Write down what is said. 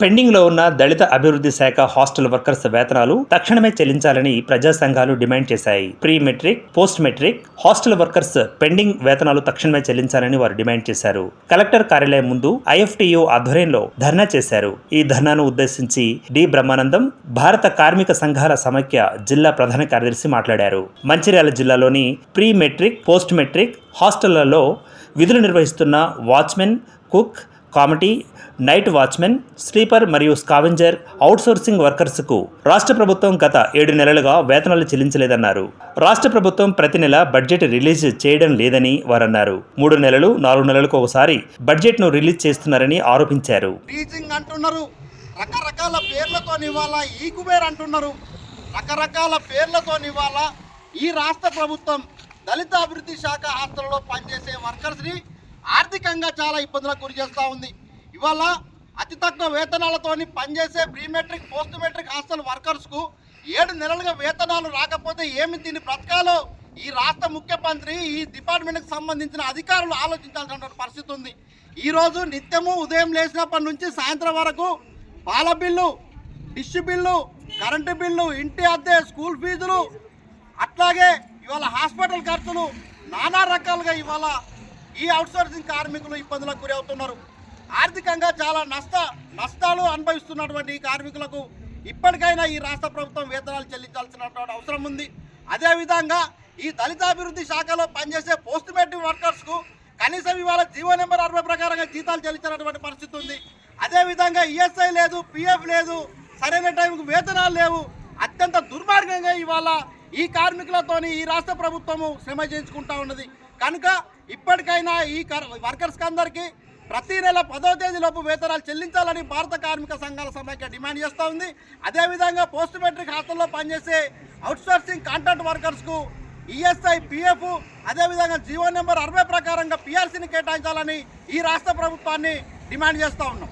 పెండింగ్లో ఉన్న దళిత అభివృద్ధి శాఖ హాస్టల్ వర్కర్స్ వేతనాలు తక్షణమే చెల్లించాలని ప్రజా సంఘాలు డిమాండ్ చేశాయి. Pre matric post matric hostel workers pending వేతనాలు తక్షణమే చెల్లించాలని వారు డిమాండ్ చేశారు. కలెక్టర్ కార్యాలయం ముందు ఐఎఫ్టీయూ ఆధ్వర్యంలో ధర్నా చేశారు. ఈ ధర్నాను ఉద్దేశించి డి. బ్రహ్మానందం భారత కార్మిక సంఘాల సమైక్య జిల్లా ప్రధాన కార్యదర్శి మాట్లాడారు. మంచిర్యాల జిల్లాలోని ప్రీ మెట్రిక్ పోస్ట్ మెట్రిక్ హాస్టళ్ళలో విధులు నిర్వహిస్తున్న వాచ్మెన్ కుక్ కామెడీ నైట్ వాచ్మెన్ స్లీపర్ మరియు స్కావెంజర్ అవుట్సోర్సింగ్ వర్కర్స్కు రాష్ట్ర ప్రభుత్వం గత ఏడు నెలలుగా వేతనాలు చెల్లించలేదన్నారు. రాష్ట్ర ప్రభుత్వం ప్రతి నెల బడ్జెట్ రిలీజ్ చేయడం లేదని వారన్నారు. మూడు నెలలు నాలుగు నెలలకు ఒకసారి బడ్జెట్ను రిలీజ్ చేస్తున్నారని ఆరోపించారు. అంటున్నారు. రకరకాల పేర్లతో ఇవాళ ఈ అంటున్నారు. రకరకాల పేర్లతో ఇవాళ ఈ రాష్ట్ర ప్రభుత్వం దళిత అభివృద్ధి శాఖ హాస్టల్లో పనిచేసే వర్కర్స్ని ఆర్థికంగా చాలా ఇబ్బందులకు గురి చేస్తూ ఉంది. ఇవాళ అతి తక్కువ వేతనాలతోని పనిచేసే pre matric post matric hostel వర్కర్స్కు ఏడు నెలలుగా వేతనాలు రాకపోతే ఏమి దీన్ని బ్రతకాలో? ఈ రాష్ట్ర ముఖ్యమంత్రి ఈ డిపార్ట్మెంట్కి సంబంధించిన అధికారులు ఆలోచించాల్సిన పరిస్థితి ఉంది. ఈరోజు నిత్యము ఉదయం లేచినప్పటి నుంచి సాయంత్రం వరకు పాల bill dish bill current bill ఇంటి అద్దె స్కూల్ ఫీజులు అట్లాగే ఇవాళ హాస్పిటల్ ఖర్చులు నానా రకాలుగా ఇవాళ ఈ అవుట్సోర్సింగ్ కార్మికులు ఇబ్బందులకు గురి అవుతున్నారు. ఆర్థికంగా చాలా నష్ట నష్టాలు అనుభవిస్తున్నటువంటి ఈ కార్మికులకు ఇప్పటికైనా ఈ రాష్ట్ర ప్రభుత్వం వేతనాలు చెల్లించాల్సినటువంటి అవసరం ఉంది. అదేవిధంగా ఈ దళితాభివృద్ధి శాఖలో పనిచేసే పోస్ట్ మెట్రిక్ వర్కర్స్కు కనీసం ఇవాళ జీవో నెంబర్ అరవై ప్రకారంగా జీతాలు చెల్లించినటువంటి పరిస్థితి ఉంది. అదేవిధంగా ఈఎస్ఐ లేదు పిఎఫ్ లేదు సరైన టైంకు వేతనాలు లేవు. అత్యంత దుర్మార్గంగా ఇవాళ ఈ కార్మికులతోని ఈ రాష్ట్ర ప్రభుత్వము శ్రమ చేయించుకుంటా ఉన్నది. కనుక ఇప్పటికైనా ఈ వర్కర్స్కి అందరికీ ప్రతి నెల పదో తేదీలోపు వేతనాలు చెల్లించాలని భారత కార్మిక సంఘాల సమైక్య డిమాండ్ చేస్తూ ఉంది. అదేవిధంగా పోస్ట్ మెట్రిక్ హాస్టల్లో పనిచేసే అవుట్సోర్సింగ్ కాంట్రాక్ట్ వర్కర్స్కు ఈఎస్ఐ పిఎఫ్ అదేవిధంగా జీవో నెంబర్ అరవై ప్రకారంగా పిఆర్సీని కేటాయించాలని ఈ రాష్ట్ర ప్రభుత్వాన్ని డిమాండ్ చేస్తూ ఉన్నాం.